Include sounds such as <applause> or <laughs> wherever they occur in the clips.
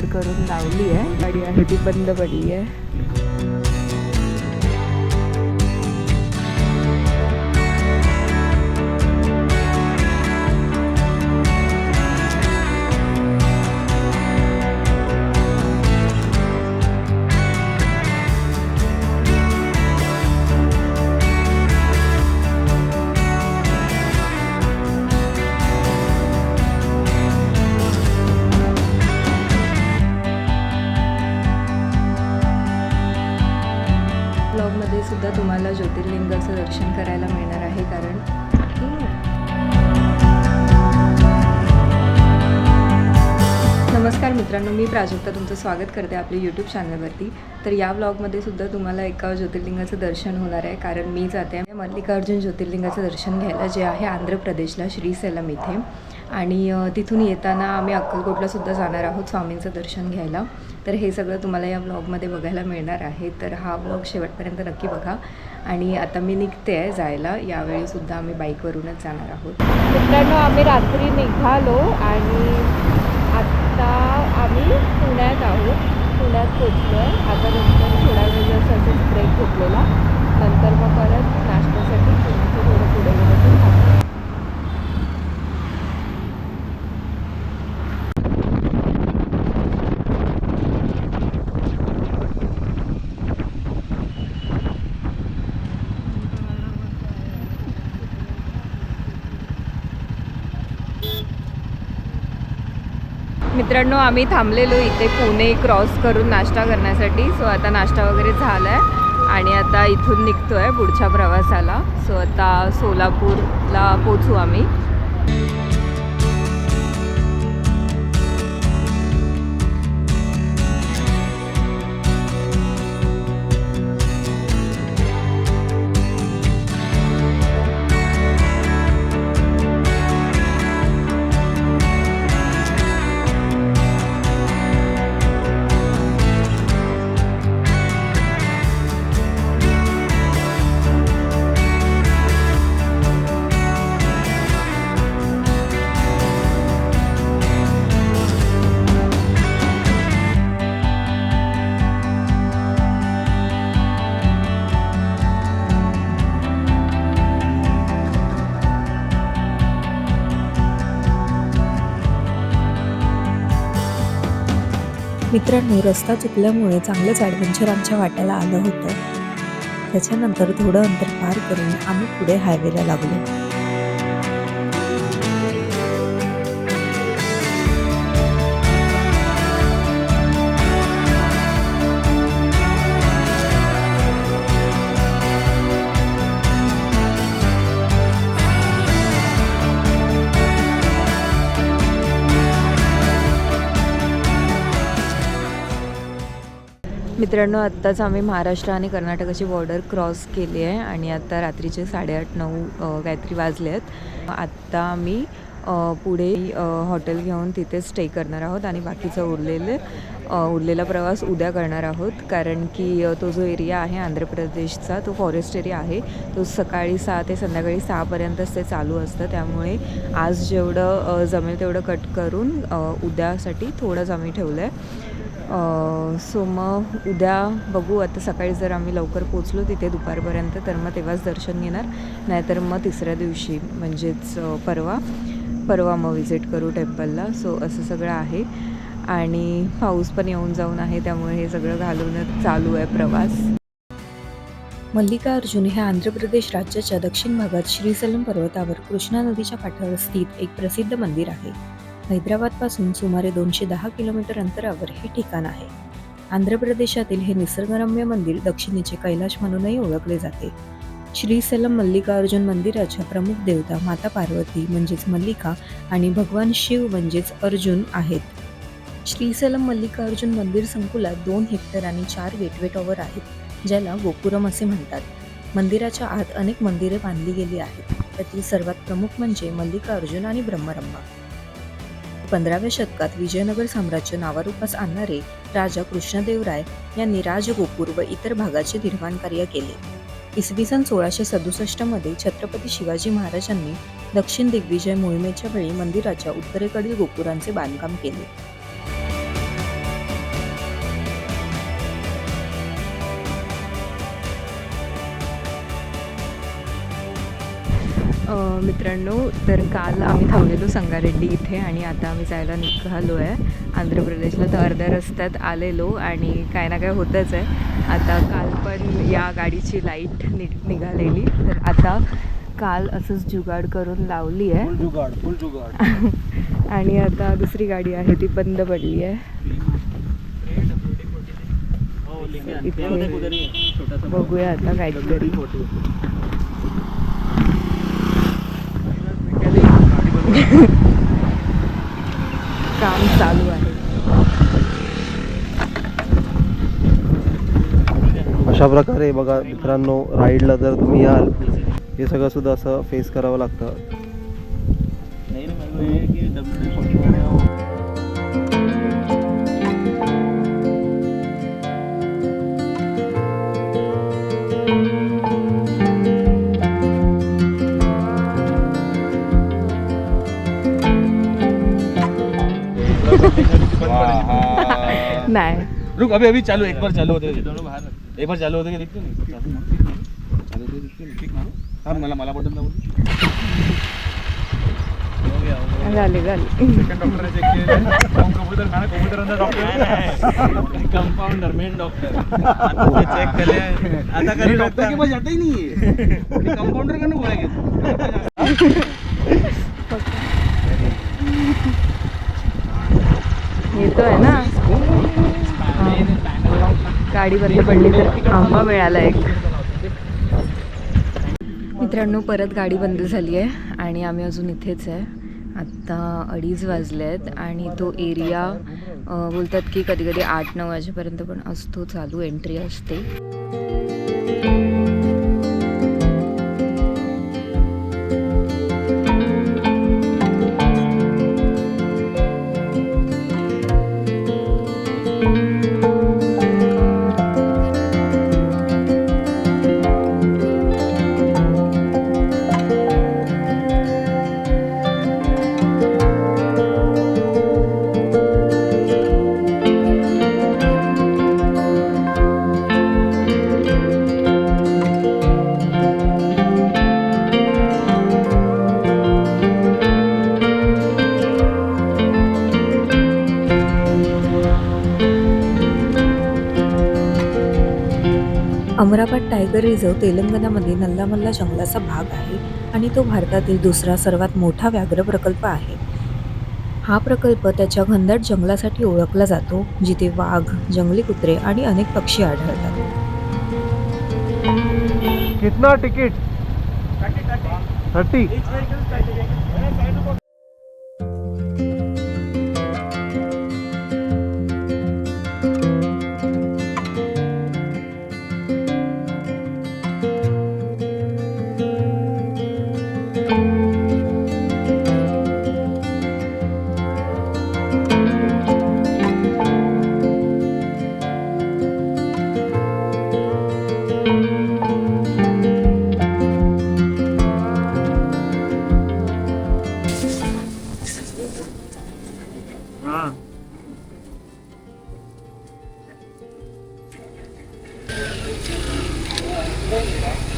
जुगाड करून लावली आहे. गाडी आहे ती बंद पडली आहे. मित्रांनो मी प्राजक्ता तुमचं स्वागत करते आपल्या यूट्यूब चॅनलवरती तर या ब्लॉगमध्ये सुद्धा तुम्हाला एका ज्योतिर्लिंगाचं दर्शन होणार आहे कारण मी जाते आहे मल्लिकार्जुन ज्योतिर्लिंगाचं दर्शन घ्यायला जे आहे आंध्र प्रदेशला श्रीसेलम इथे. आणि तिथून येताना आम्ही अक्कलकोटला सुद्धा जाणार आहोत स्वामींचं दर्शन घ्यायला. तर हे सगळं तुम्हाला या ब्लॉगमध्ये बघायला मिळणार आहे. तर हा ब्लॉग शेवटपर्यंत नक्की बघा. आणि आता मी निघते आहे जायला. यावेळीसुद्धा आम्ही बाईकवरूनच जाणार आहोत. मित्रांनो आम्ही रात्री निघालो आणि आत्ता आम्ही पुण्यात आहोत पुण्यात पोचलो आहे आता नंतर थोडा वेळ जसं असंच ब्रेक घेतलेला नंतर मग परत नाश्त्यासाठी पुण्याचं थोडं पुढे गेलं तर थांबलो. मित्रांनो आम्ही थांबलेलो इथे पुणे क्रॉस करून नाश्ता करण्यासाठी. सो आता नाश्ता वगैरे झाला आहे आणि आता इथून निघतो आहे पुढच्या प्रवासाला. सो आता सोलापूरला पोचू आम्ही. मित्रांनो रस्ता चुकल्यामुळे चांगलंच ॲडव्हेंचर आमच्या वाट्याला आलं होतं. त्याच्यानंतर थोडं अंतर पार करून आम्ही पुढे हायवेला लागलो. मित्रांनो आत्ताच आम्ही महाराष्ट्र आणि कर्नाटकाची बॉर्डर क्रॉस केली आहे आणि आता रात्रीचे साडेआठ नऊ काहीतरी वाजले आहेत. आत्ता आम्ही पुढे हॉटेल घेऊन तिथे स्टे करणार आहोत आणि बाकीचं उरलेले उरलेला प्रवास उद्या करणार आहोत. कारण की तो जो एरिया आहे आंध्र प्रदेशचा तो फॉरेस्ट एरिया आहे. तो सकाळी सहा ते संध्याकाळी सहापर्यंतच ते चालू असतं. त्यामुळे आज जेवढं जमेल तेवढं कट करून उद्यासाठी थोडंच आम्ही ठेवलं आहे सो मग उद्या बघू. आता सकाळी जर आम्ही लवकर पोचलो तिथे दुपारपर्यंत तर मग तेव्हाच दर्शन घेणार. नाहीतर मग तिसऱ्या दिवशी म्हणजेच परवा परवा मग व्हिजिट करू टेम्पलला सो असं सगळं आहे. आणि पाऊस पण येऊन जाऊन आहे त्यामुळे हे सगळं घालूनच चालू आहे प्रवास. मल्लिकार्जुन हे आंध्र प्रदेश राज्याच्या दक्षिण भागात श्रीसलम पर्वतावर कृष्णा नदीच्या काठावर स्थित एक प्रसिद्ध मंदिर आहे. हैदराबादपासून सुमारे दोनशे दहा किलोमीटर अंतरावर हे ठिकाण आहे. आंध्र प्रदेशातील हे निसर्गरम्य मंदिर दक्षिणेचे कैलाश म्हणूनही ओळखले जाते. श्रीसलम मल्लिकार्जुन मंदिराच्या प्रमुख देवता माता पार्वती म्हणजेच मल्लिका आणि भगवान शिव म्हणजेच अर्जुन आहेत. श्रीसलम मल्लिकार्जुन मंदिर संकुलात दोन हेक्टर आणि चार गेटवे टॉवर आहेत ज्याला गोपुरम असे म्हणतात. मंदिराच्या आत अनेक मंदिरे बांधली गेली आहेत. त्यातील सर्वात प्रमुख म्हणजे मल्लिकार्जुन आणि ब्रह्मरम्मा. पंधराव्या शतकात विजयनगर साम्राज्य नावारूपास आणणारे राजा कृष्णदेवराय यांनी राजगोपूर व इतर भागाचे निर्माण कार्य केले. इसवी सन सोळाशे सदुसष्टमध्ये छत्रपती शिवाजी महाराजांनी दक्षिण दिग्विजय मोहिमेच्या वेळी मंदिराच्या उत्तरेकडील गोपुरांचे बांधकाम केले. मित्रांनो तर काल आम्ही थांबलेलो संगारेड्डी इथे आणि आता आम्ही जायला निघालो आहे आंध्र प्रदेशला तर अर्ध्या रस्त्यात आलेलो आणि काय ना काय होतंच आहे. आता काल पण या गाडीची लाइट नीट निघालेली. तर आता काल असंच जुगाड करून लावली आहे. जुगाड फुल जुगाड. <laughs> आणि आता दुसरी गाडी आहे ती बंद पडली आहे. इथे बघूया आता काहीतरी. काम चालू आहे. अशा प्रकारे बघा मित्रांनो राईडला जर तुम्ही याल हे सगळं सुद्धा असं फेस करावं लागतं. <laughs> नाही. रुक अभी अभी चालू एक बार चालू होते दोनों बाहर एक बार चालू होते दिखते नहीं? मला मला बटन झाले झाले. कंपाउंडर मेन डॉक्टर आता चेक केले. आता करी डॉक्टर के पास जाता ही नहीं है कंपाउंडर का ना येतो आहे ना? गाडी बंद पडली तर आंबा मिळाला एक. मित्रांनो परत गाडी बंद झाली आहे आणि आम्ही अजून इथेच आहे. आत्ता अडीच वाजले आहेत आणि तो एरिया बोलतात की कधी कधी आठ नऊ वाजेपर्यंत पण असतो चालू एंट्री असते. टायगर रिझर्व तेलंगणामध्ये नल्लामल्ला जंगलाचा भाग आहे आणि तो भारतातील दुसरा सर्वात मोठा व्याघ्र प्रकल्प आहे. हा प्रकल्प त्याच्या घनदाट जंगलासाठी ओळखला जातो जिथे वाघ जंगली कुत्रे आणि अनेक पक्षी आढळतात. कितना तिकीट थर्टी श्रीसलम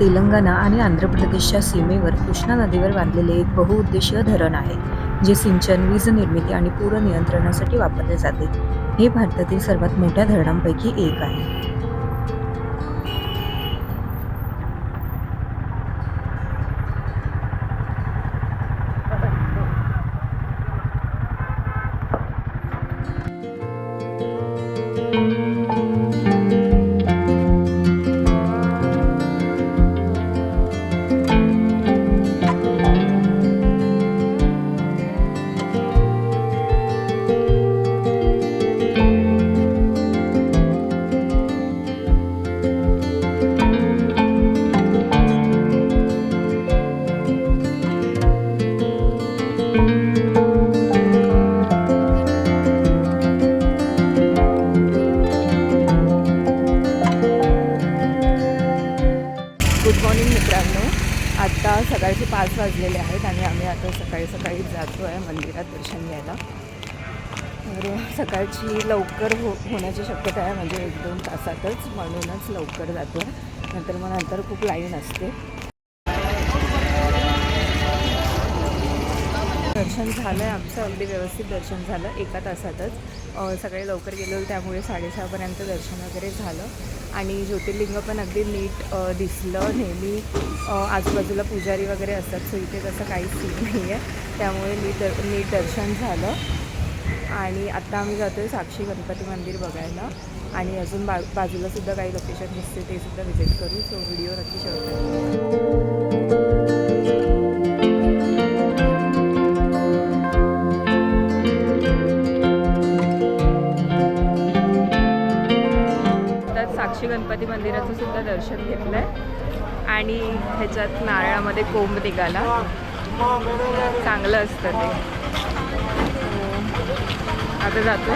तेलंगणा आणि आंध्र प्रदेशच्या सीमेवर कृष्णा नदीवर बांधलेले एक बहुउद्देशीय धरण आहे जे सिंचन वीज निर्मिती आणि पूर नियंत्रणासाठी वापरले जाते. हे भारतातील सर्वात मोठ्या धरणांपैकी एक आहे. आता सकाळचे पाच वाजलेले आहेत आणि आम्ही आता सकाळी सकाळी जातो आहे मंदिरात दर्शन घ्यायला. तर सकाळची लवकर हो होण्याची शक्यता आहे म्हणजे एक दोन तासातच म्हणूनच लवकर जातो आहे. नंतर मग नंतर खूप लाईन असते. दर्शन झालं आहे आमचं अगदी व्यवस्थित दर्शन झालं एका तासातच. सगळे लवकर गेलो त्यामुळे साडेसहापर्यंत दर्शन वगैरे झालं. आणि ज्योतिर्लिंग पण अगदी नीट दिसलं नेहमी. आजूबाजूला पुजारी वगैरे असतात सो इथे तसं काहीच सीन नाही आहे त्यामुळे नीट दर नीट दर्शन झालं. आणि आत्ता आम्ही जातो आहे साक्षी गणपती मंदिर बघायला. आणि अजून बा बाजूलासुद्धा काही लोकेशन दिसते ते सुद्धा व्हिजिट करू. सो व्हिडिओ नक्की शेवट साक्षी गणपती मंदिराचं सुद्धा दर्शन घेतलं आहे आणि ह्याच्यात नारळामध्ये कोंब निघाला. चांगलं असतं ते. हो. आता जातो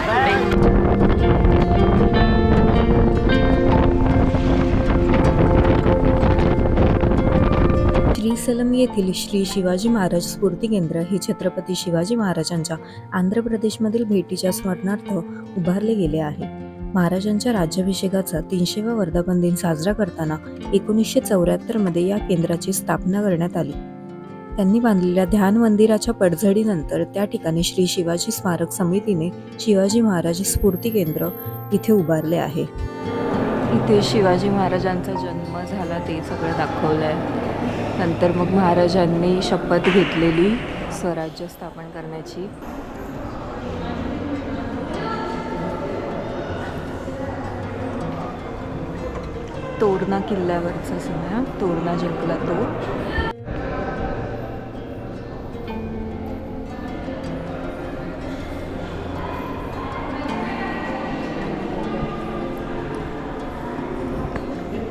श्रीसलम येथील श्री शिवाजी महाराज स्फूर्ती केंद्र हे छत्रपती शिवाजी महाराजांच्या आंध्र प्रदेशमधील भेटीच्या स्मरणार्थ उभारले गेले आहे. महाराजांच्या राज्याभिषेकाचा तीनशेवा वर्धापन दिन साजरा करताना एकोणीसशे चौऱ्याहत्तरमध्ये या केंद्राची स्थापना करण्यात आली. त्यांनी बांधलेल्या ध्यान मंदिराच्या पडझडीनंतर त्या ठिकाणी श्री शिवाजी स्मारक समितीने शिवाजी महाराज स्फूर्ती केंद्र इथे उभारले आहे. इथे शिवाजी महाराजांचा जन्म झाला ते सगळं दाखवलं आहे नंतर मग महाराजांनी शपथ घेतलेली स्वराज्य स्थापन करण्याची. तोरणा किल्ल्यावरचा सीन तोरणा जिंकला तो.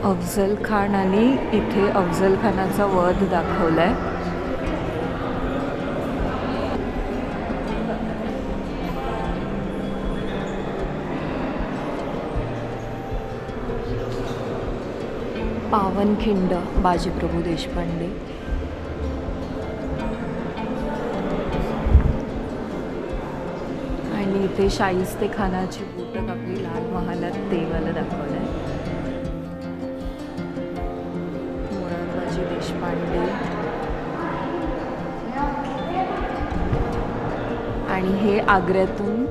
अफजल खान आणि इथे अफजल खानाचा वध दाखवलाय. पावनखिंड बाजीप्रभू देशपांडे. आणि इथे शाहिस्ते खानाची बोटक आपली लाल महालात देवाला दाखवलंय. मोरारबाजी देशपांडे. आणि हे आग्र्यातून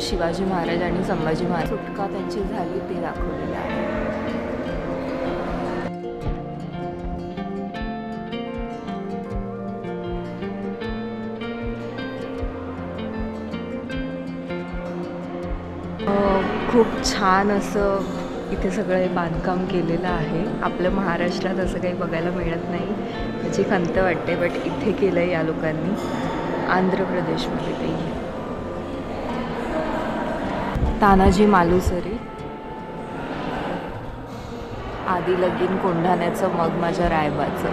शिवाजी महाराज आणि संभाजी महाराज. सुटका त्यांची झाली ते दाखवलेलं आहे. खूप छान असं इथे सगळं बांधकाम केलेलं आहे. आपल्या महाराष्ट्रात असं काही बघायला मिळत नाही. त्याची खंत वाटते बट इथे केलं आहे या लोकांनी. आंध्र प्रदेशमध्ये ते. तानाजी मालुसरी. आधी लगीन कोंढाण्याचं मग माझ्या रायबाचं.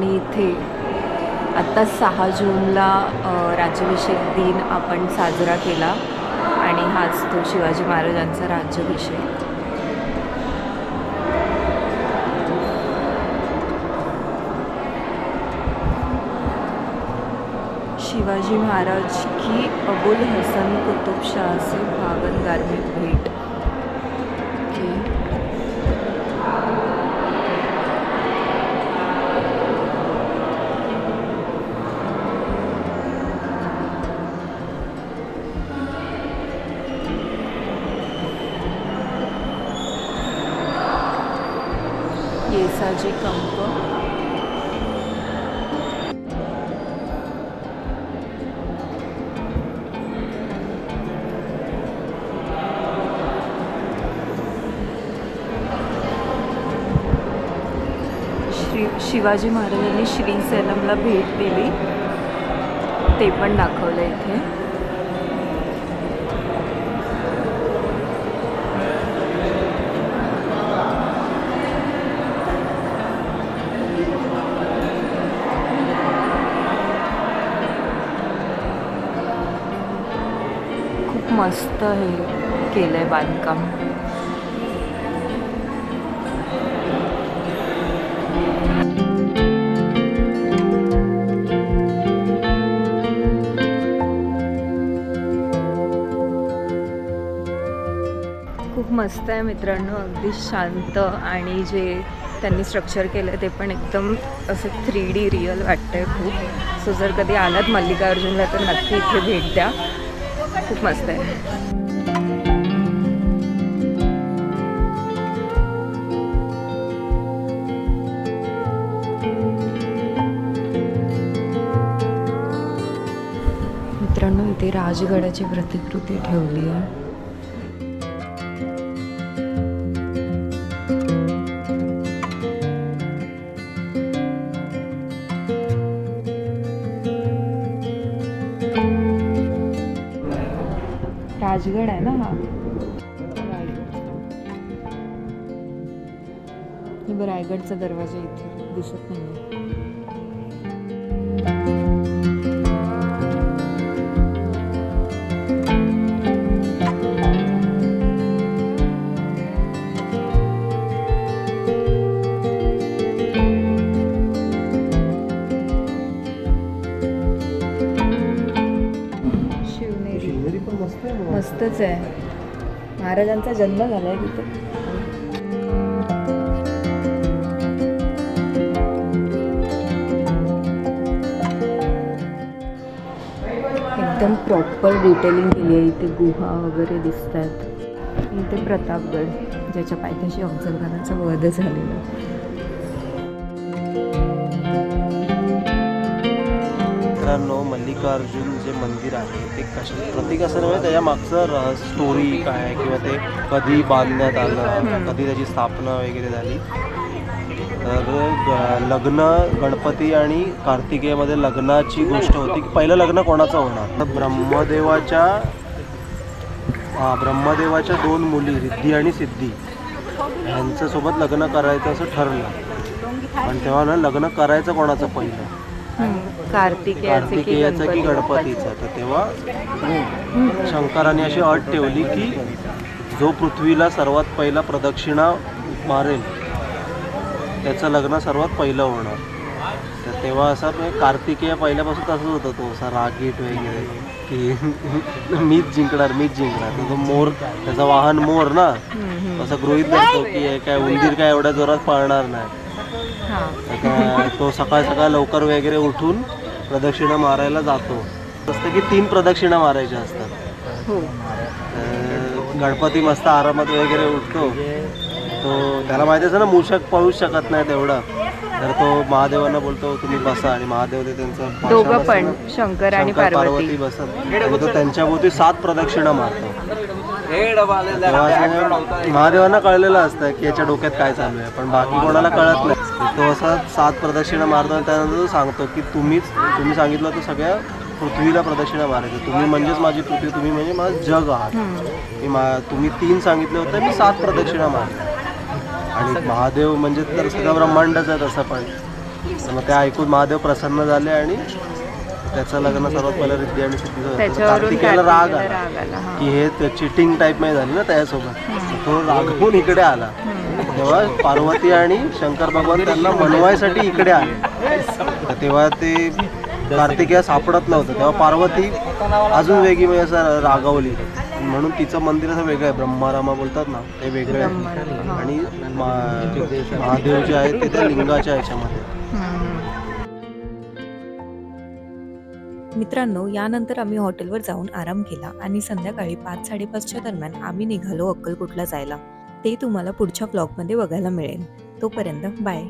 आणि इथे आत्ता सहा जूनला राज्याभिषेक दिन आपण साजरा केला आणि हाच तो शिवाजी महाराजांचा राज्याभिषेक. शिवाजी महाराज की अबुल हसन कुतुबशाह से भावनगार में भेंट. शिवाजी महाराजांनी श्रीसेलमला भेट दिली. ते पण दाखवलं इथे. मस्त हे केलं आहे बांधकाम. खूप मस्त आहे मित्रांनो अगदी शांत आणि जे त्यांनी स्ट्रक्चर केलं आहे ते पण एकदम असं थ्री डी रिअल वाटतं आहे खूप. सो जर कधी आलात मल्लिकार्जुनला तर नक्की इथे भेट द्या. खूप मस्त आहे. मित्रांनो इथे राजगडाची प्रतिकृती ठेवली आहे. बघ रायगडचा दरवाजा इथे दिसत नाही शिवनेरी. शिवनेरी पण मस्त आहे मग. मस्तच आहे. महाराजांचा जन्म झालाय तिथे. एकदम प्रॉपर डिटेलिंग केली आहे. इथे गुहा वगैरे दिसत आहेत इथे प्रतापगड ज्याच्या पायथ्याशी अफजल खानाचा वध झालेला मित्रांनो मल्लिकार्जुन जे मंदिर आहे ते कशा प्रतीक असं नव्हे त्याच्या मागचं स्टोरी काय किंवा ते कधी बांधण्यात आलं कधी त्याची स्थापना वगैरे झाली तर लग्न गणपती आणि कार्तिकेयमध्ये लग्नाची गोष्ट होती की पहिलं लग्न कोणाचं होणार? तर ब्रह्मदेवाच्या हा ब्रह्मदेवाच्या दोन मुली रिद्धी आणि सिद्धी यांच्यासोबत लग्न करायचं असं ठरलं. पण तेव्हा ना लग्न करायचं कोणाचं पहिलं? कार्तिकेयाचे की गणपतीचं? तर तेव्हा शंकराने अशी अट ठेवली की जो पृथ्वीला सर्वात पहिला प्रदक्षिणा मारेल त्याचं लग्न सर्वात पहिलं होणार. तर तेव्हा असं म्हणजे कार्तिकेय पहिल्यापासून तसंच होतं तो असा रागीट वगैरे की <laughs> मीच जिंकणार मीच जिंकणार. तर तो मोर त्याचं वाहन मोर ना असं गृहित धरतो की हे काय उंदीर काय एवढ्या जोरात पळणार नाही. हां. तर तो सकाळ सकाळ लवकर वगैरे उठून प्रदक्षिणा मारायला जातो. असतं की तीन प्रदक्षिणा मारायच्या असतात. हो. गणपती मस्त आरामात वगैरे उठतो. तो त्याला माहिती असं ना मूषक पळूच शकत नाही तेवढं. तर तो महादेवांना बोलतो तुम्ही बसा. आणि महादेव ते त्यांचं दोघं पण. शंकर आणि पार्वती. बसत आणि तो त्यांच्याभोवती सात प्रदक्षिणा मारतो. महादेवांना कळलेलं असतं की याच्या डोक्यात काय चालू आहे पण बाकी कोणाला कळत नाही. तो असा सात प्रदक्षिणा मारतो आणि त्यानंतर तो सांगतो की तुम्हीच तुम्ही सांगितलं तर सगळ्या पृथ्वीला प्रदक्षिणा मारायचं. तुम्ही म्हणजेच माझी पृथ्वी तुम्ही म्हणजे माझं जग आहात. मी मा तुम्ही तीन सांगितले होते मी सात प्रदक्षिणा मारतो. आणि महादेव म्हणजे तर सगळं ब्रह्मांडच आहे तसं पण. मग ते ऐकून महादेव प्रसन्न झाले आणि त्याचं लग्न सर्वात पहिलं रिद्धी आणि त्याच्यावरून कार्तिकेयला राग आला. हा. की हे चिटिंग टाईप नाही झाली ना त्याच्यासोबत तो रागवून इकडे आला. तेव्हा पार्वती आणि शंकर भगवान त्यांना मनवायसाठी इकडे आले. तेव्हा ते कार्तिकेय सापडत नव्हतं. तेव्हा पार्वती अजून वेगळी म्हणजे असं रागवली. म्हणून तिचं मंदिर असं वेगळं आहे. ब्रह्मारामा बोलतात ना ते वेगळं आहे. आणि महादेव जे आहेत ते त्या लिंगाच्या ह्याच्यामध्ये हम्म. मित्रांनो यानंतर आम्ही हॉटेलवर जाऊन आराम केला आणि संध्याकाळी पाच साडेपाचच्या दरम्यान आम्ही निघालो अक्कलकोटला जायला. ते तुम्हाला पुढच्या ब्लॉगमध्ये बघायला मिळेल. तोपर्यंत बाय.